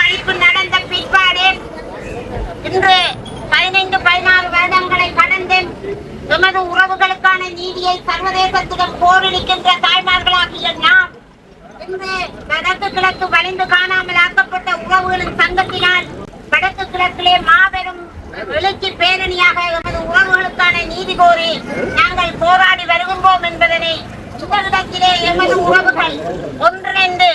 அழிப்பு நடந்த பிற்பாடு இன்று பதினைந்து பதினாறு வருடங்களை கடந்து எமது உறவுகளுக்கான நீதியை சர்வதேசத்திடம் கோரிருக்கின்ற தாய்மார்களாகிய நாம் இன்று வடக்கு கிழக்கு வலிந்து காணாமல் ஆக்கப்பட்ட உறவுகளின் சங்கத்தினால் வடக்கு கிழக்கிலே மாபெரும் எழுச்சி பேரணியாக எமது உறவுகளுக்கான நீதி கோரி நாங்கள் போராடி வருகின்றோம் என்பதனை இந்த இடத்திலே எமது உறவுகள் ஒன்றிணைந்து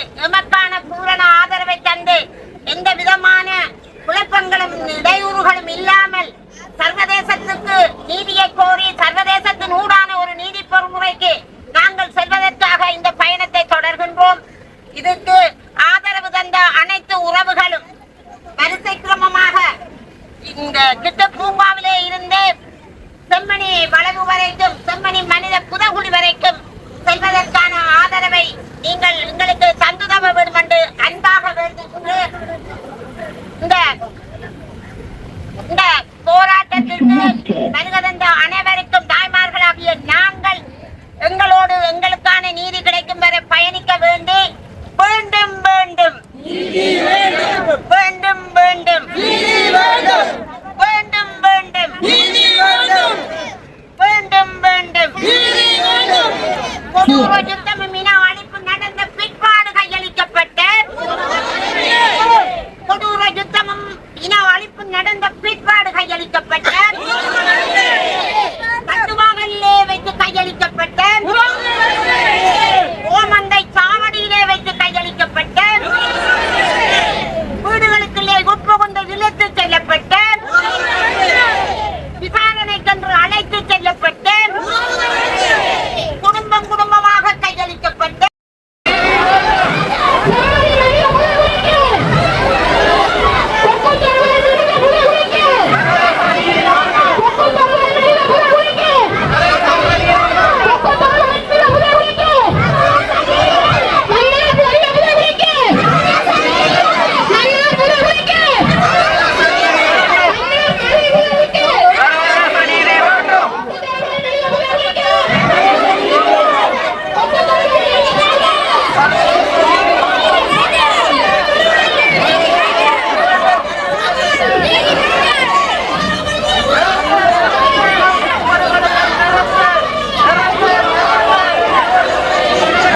இருக்கின்ற அனைவருக்கும் தாய்மார்களாகிய நாங்கள் எங்களோடு எங்களுக்கான நீதி கிடைக்கும் வரை பயணிக்க வேண்டி வேண்டும் வேண்டும். வேண்டும் வேண்டும். வேண்டும் வேண்டும். வேண்டும் வேண்டும். கொடூர யுத்தம்